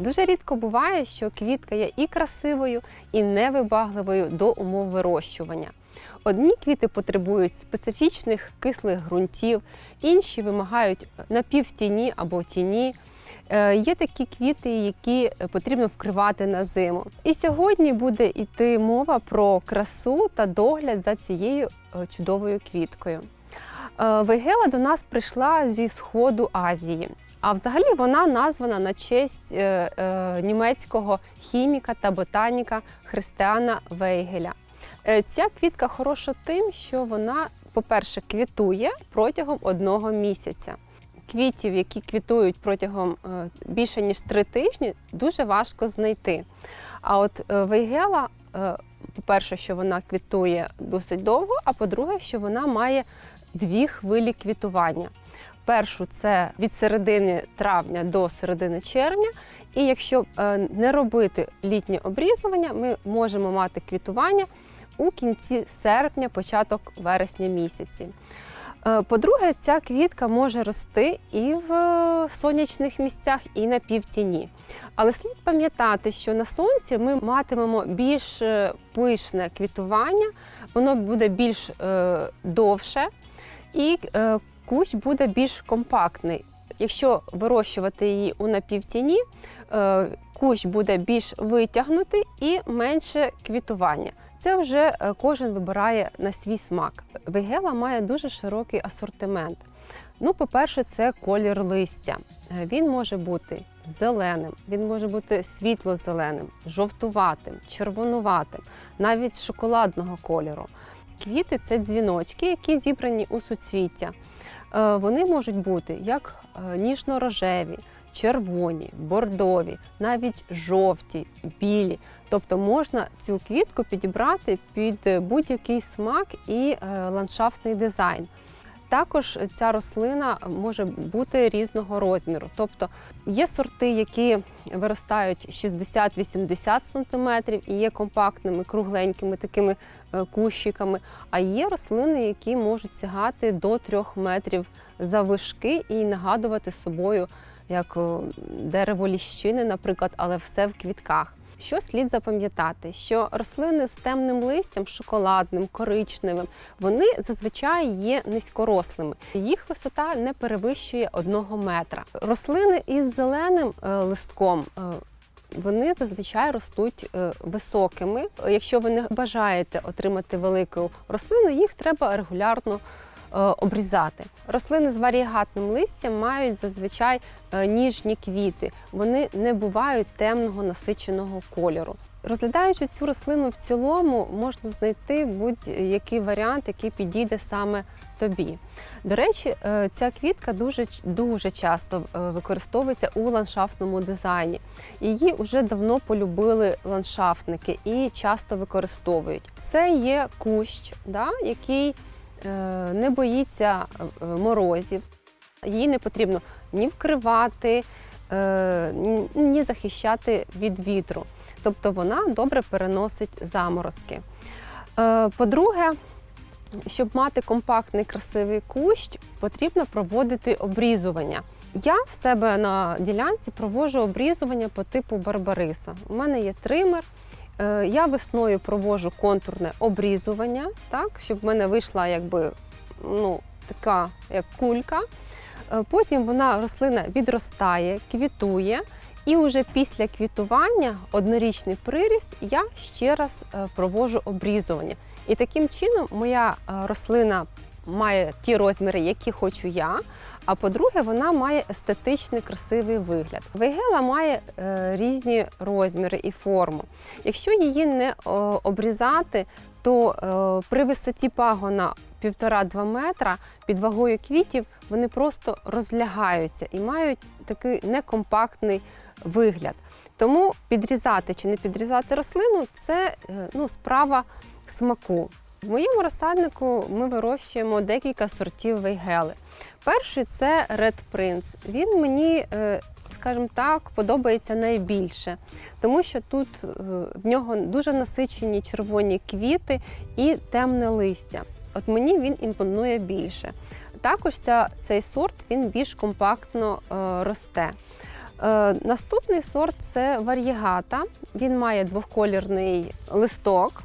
Дуже рідко буває, що квітка є і красивою, і невибагливою до умов вирощування. Одні квіти потребують специфічних кислих ґрунтів, інші вимагають напівтіні або тіні. Е, Є такі квіти, які потрібно вкривати на зиму. І сьогодні буде йти мова про красу та догляд за цією е, чудовою квіткою. Е, Вейгела до нас прийшла зі сходу Азії. А взагалі вона названа на честь е, е, німецького хіміка та ботаніка Христиана Вейгеля. Е, ця квітка хороша тим, що вона, по-перше, квітує протягом одного місяця. Квітів, які квітують протягом е, більше ніж три тижні, дуже важко знайти. А от е, Вейгела, е, по-перше, що вона квітує досить довго, а по-друге, що вона має дві хвилі квітування. Першу це від середини травня до середини червня. І якщо е, не робити літнє обрізування, ми можемо мати квітування у кінці серпня, початок вересня місяці. Е, По-друге, ця квітка може рости і в е, сонячних місцях, і на півтіні. Але слід пам'ятати, що на сонці ми матимемо більш пишне квітування, воно буде більш довше і кущ буде більш компактний. Якщо вирощувати її у напівтіні, е, кущ буде більш витягнутий і менше квітування. Це вже е, кожен вибирає на свій смак. Вегела має дуже широкий асортимент. Ну, по-перше, це колір листя. Е, Він може бути зеленим, він може бути світло-зеленим, жовтуватим, червонуватим, навіть шоколадного кольору. Квіти це дзвіночки, які зібрані у суцвіття. Е, Вони можуть бути як е, ніжно-рожеві, червоні, бордові, навіть жовті, білі. Тобто можна цю квітку підібрати під е, будь-який смак і ландшафтний дизайн. Також ця рослина може бути різного розміру. Тобто є сорти, які виростають 60-80 см і є компактними, кругленькими такими е, кущиками. А є рослини, які можуть сягати до 3 метрів заввишки і нагадувати собою як дерево ліщини, наприклад, але все в квітках. Що слід запам'ятати? Що рослини з темним листям, шоколадним, коричневим, вони зазвичай є низькорослими. Їх висота не перевищує одного метра. Рослини із зеленим е, листком. е, вони зазвичай ростуть е, високими. Якщо ви не бажаєте отримати велику рослину, їх треба регулярно обрізати. Рослини з варігатним листям мають зазвичай е, ніжні квіти. Вони не бувають темного насиченого кольору. Розглядаючи цю рослину в цілому, можна знайти будь-який варіант, який підійде саме тобі. До речі, е, ця квітка дуже, дуже часто е, використовується у ландшафтному дизайні. Її вже давно полюбили ландшафтники і часто використовують. Це є кущ, да, який е, не боїться е, морозів. Її не потрібно ні вкривати, е, ні- захищати від вітру. Тобто вона добре переносить заморозки. Е, По-друге, щоб мати компактний красивий кущ, потрібно проводити обрізування. Я в себе на ділянці проводжу обрізування по типу барбариса. У мене є тример. Е, Я весною проводжу контурне обрізування, так, щоб в мене вийшла якби, ну, така як кулька. Е, Потім вона рослина відростає, квітує. І вже після квітування однорічний приріст я ще раз е, проводжу обрізування. І таким чином моя рослина має ті розміри, які хочу я. А по-друге, вона має естетичний красивий вигляд. Вейгела має е, різні розміри і форму. Якщо її не е, обрізати, то е, при висоті пагона 1,5-2 метра під вагою квітів вони просто розлягаються і мають такий некомпактний вигляд. Тому підрізати чи не підрізати рослину це е, ну, справа смаку. В моєму розсаднику ми вирощуємо декілька сортів вейгели. Перший це Red Prince. Він мені, е, скажімо так, подобається найбільше, тому що тут е, в нього дуже насичені червоні квіти і темне листя. От мені він імпонує більше. Також ця, цей сорт він більш компактно е, росте. Наступний сорт це вар'єгата. Він має двохколірний листок,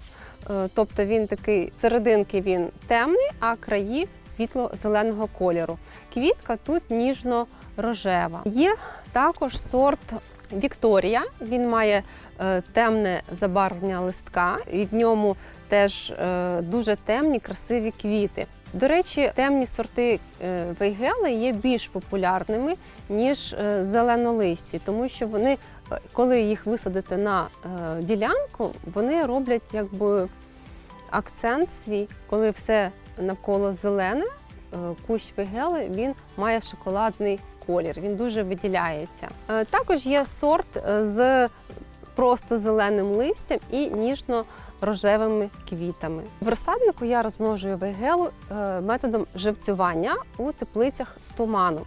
тобто він такий серединки він темний, а краї світло-зеленого кольору. Квітка тут ніжно-рожева. Є також сорт Вікторія. Він має е, темне забарвлення листка, і в ньому теж е, дуже темні, красиві квіти. До речі, темні сорти е, вейгели є більш популярними, ніж е, зеленолисті, тому що вони, е, коли їх висадити на е, ділянку, вони роблять якби акцент свій, коли все навколо зелене, е, кущ вейгели він має шоколадний колір, він дуже виділяється. Е, Також є сорт з просто зеленим листям і ніжно-рожевими квітами. В розсаднику я розмножую вейгелу е, методом живцювання у теплицях з туману.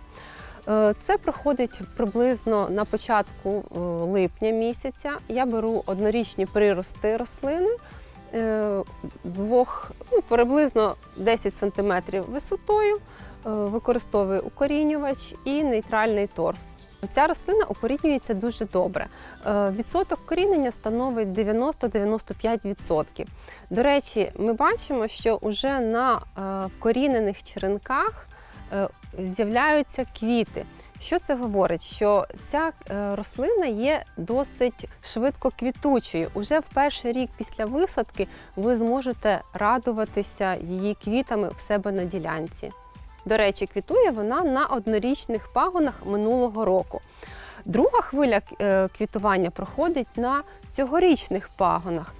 Е, Це проходить приблизно на початку е, липня місяця. Я беру однорічні прирости рослини е, двох, ну, приблизно 10 см висотою, е, використовую укорінювач і нейтральний торф. Ця рослина укорінюється дуже добре. Е, Відсоток корінення становить 90-95%. До речі, ми бачимо, що вже на е, вкорінених черенках е, з'являються квіти. Що це говорить? Що ця е, рослина є досить швидко квітучою. Уже в перший рік після висадки ви зможете радуватися її квітами в себе на ділянці. До речі, квітує вона на однорічних пагонах минулого року. Друга хвиля е, квітування проходить на цьогорічних пагонах.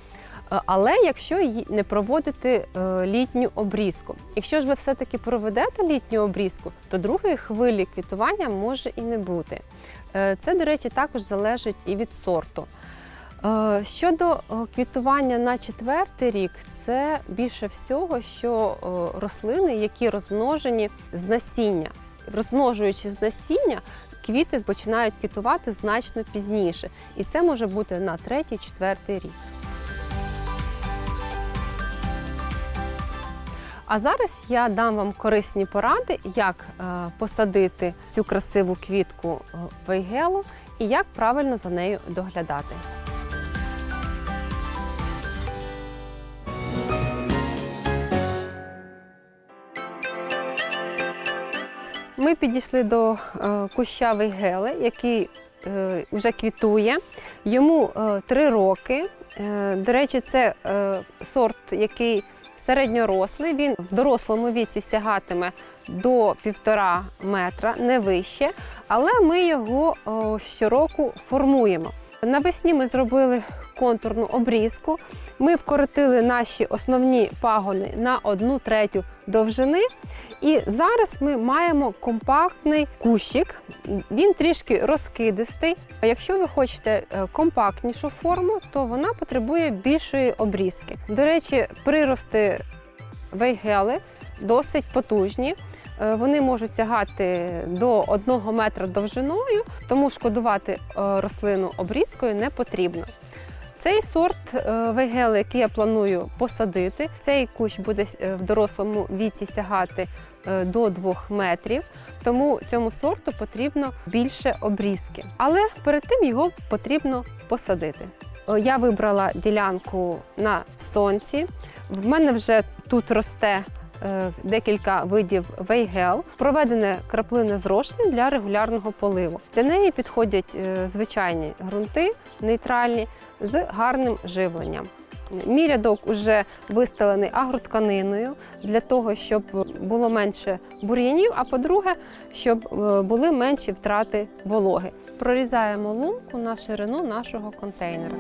Е, Але якщо не проводити е, літню обрізку, якщо ж ви все-таки проведете літню обрізку, то другої хвилі квітування може і не бути. Е, Це, до речі, також залежить і від сорту. Щодо квітування на четвертий рік, це більше всього, що рослини, які розмножені з насіння. Розмножуючи з насіння, квіти починають квітувати значно пізніше, і це може бути на третій-четвертий рік. А зараз я дам вам корисні поради, як е, посадити цю красиву квітку е, вейгелу і як правильно за нею доглядати. Ми підійшли до е, куща вейгели, який вже квітує. Йому е, три роки. До речі, це сорт, який середньорослий. Він в дорослому віці сягатиме до півтора метра, не вище, але ми його щороку формуємо. Навесні ми зробили контурну обрізку. Ми вкоротили наші основні пагони на одну третю довжини. І зараз ми маємо компактний кущик. Він трішки розкидистий. Якщо ви хочете е, компактнішу форму, то вона потребує більшої обрізки. До речі, прирости вейгели досить потужні. Е, Вони можуть сягати до 1 метра довжиною, тому шкодувати е, рослину обрізкою не потрібно. Цей сорт е, вейгели, який я планую посадити, цей кущ буде в дорослому віці сягати до 2 метрів, тому цьому сорту потрібно більше обрізки. Але перед тим його потрібно посадити. Я вибрала ділянку на сонці. В мене вже тут росте декілька видів вейгел, проведене краплине зрошення для регулярного поливу. Для неї підходять е, звичайні ґрунти нейтральні з гарним живленням. Мій рядок вже вистелений агротканиною для того, щоб було менше бур'янів, а по-друге, щоб е, були менші втрати вологи. Прорізаємо лунку на ширину нашого контейнера.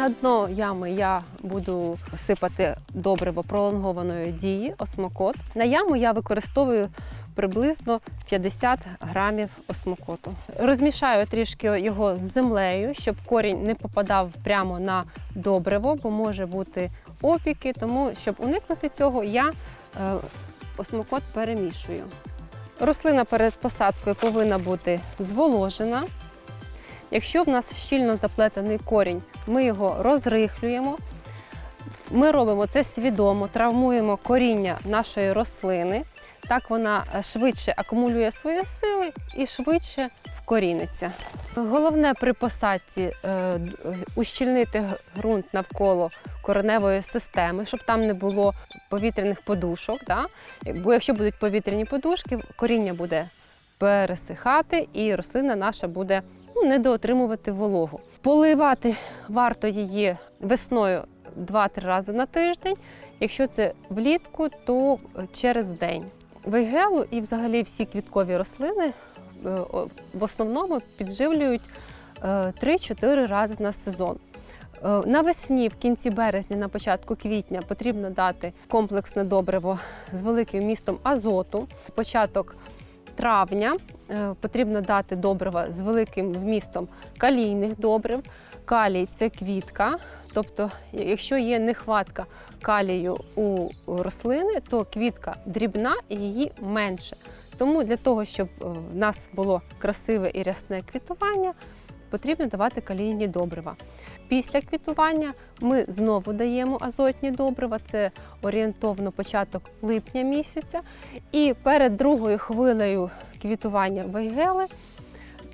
На дно ями я буду сипати добриво пролонгованої дії осмокот. На яму я використовую приблизно 50 грамів осмокоту. Розмішаю трішки його з землею, щоб корінь не попадав прямо на добриво, бо може бути опіки. Тому, щоб уникнути цього, я е, осмокот перемішую. Рослина перед посадкою повинна бути зволожена. Якщо в нас щільно заплетений корінь, ми його розрихлюємо. Ми робимо це свідомо, травмуємо коріння нашої рослини. Так вона швидше акумулює свої сили і швидше вкоріниться. Головне при посадці е, ущільнити ґрунт навколо кореневої системи, щоб там не було повітряних подушок. Да? Бо якщо будуть повітряні подушки, коріння буде пересихати і рослина наша буде ну, недоотримувати вологу. Поливати варто її весною 2-3 рази на тиждень. Якщо це влітку, то е, через день. Вейгелу і взагалі всі квіткові рослини е, в основному підживлюють е, 3-4 рази на сезон. Е, Навесні, в кінці березня, на початку квітня потрібно дати комплексне добриво з великим містом азоту. Початок травня е, потрібно дати добрива з великим вмістом калійних добрив. Калій це квітка. Тобто, якщо є нехватка калію у рослини, то квітка дрібна і її менше. Тому для того, щоб е, в нас було красиве і рясне квітування, потрібно давати калійні добрива. Після квітування ми знову даємо азотні добрива, це орієнтовно початок липня місяця. І перед другою хвилею квітування вейгели,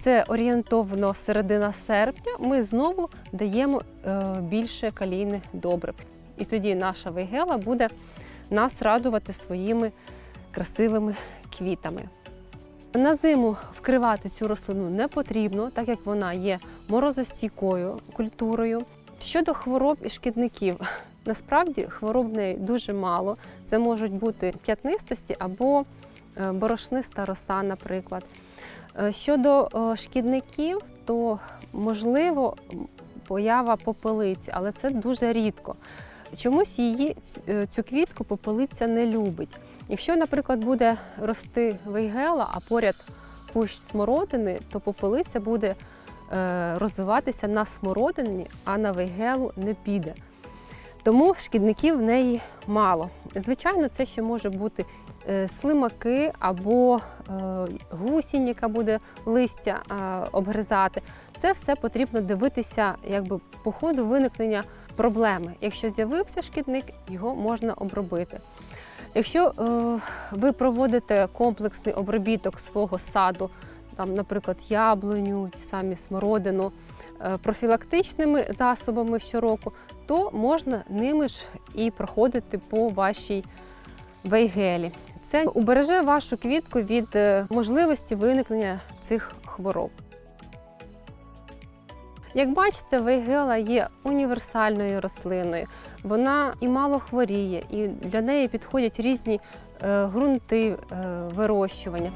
це орієнтовно середина серпня, ми знову даємо е, більше калійних добрив. І тоді наша вейгела буде нас радувати своїми красивими квітами. На зиму вкривати цю рослину не потрібно, так як вона є морозостійкою культурою. Щодо хвороб і шкідників, насправді хвороб в неї дуже мало. Це можуть бути п'ятнистості або е, борошниста роса, наприклад. Е, Щодо е, шкідників, то можливо поява попелиці, але це дуже рідко. Чомусь її е, цю квітку попелиця не любить. Якщо, наприклад, буде рости вейгела, а поряд кущ смородини, то попелиця буде е, розвиватися на смородині, а на вейгелу не піде. Тому шкідників в неї мало. Звичайно, це ще може бути е, слимаки або гусінь, яка буде листя обгризати. Це все потрібно дивитися якби, по ходу виникнення проблеми. Якщо з'явився шкідник, його можна обробити. Якщо е, ви проводите комплексний обробіток свого саду, там, наприклад, яблуню, самі смородину, е, профілактичними засобами щороку, то можна ними ж і проходити по вашій вейгелі. Це убереже вашу квітку від е, можливості виникнення цих хвороб. Як бачите, вейгела є універсальною рослиною. Вона і мало хворіє, і для неї підходять різні е, ґрунти е, вирощування.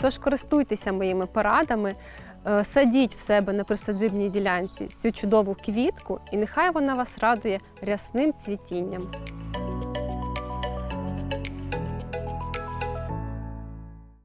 Тож користуйтеся моїми порадами, садіть в себе на присадибній ділянці цю чудову квітку, і нехай вона вас радує рясним цвітінням.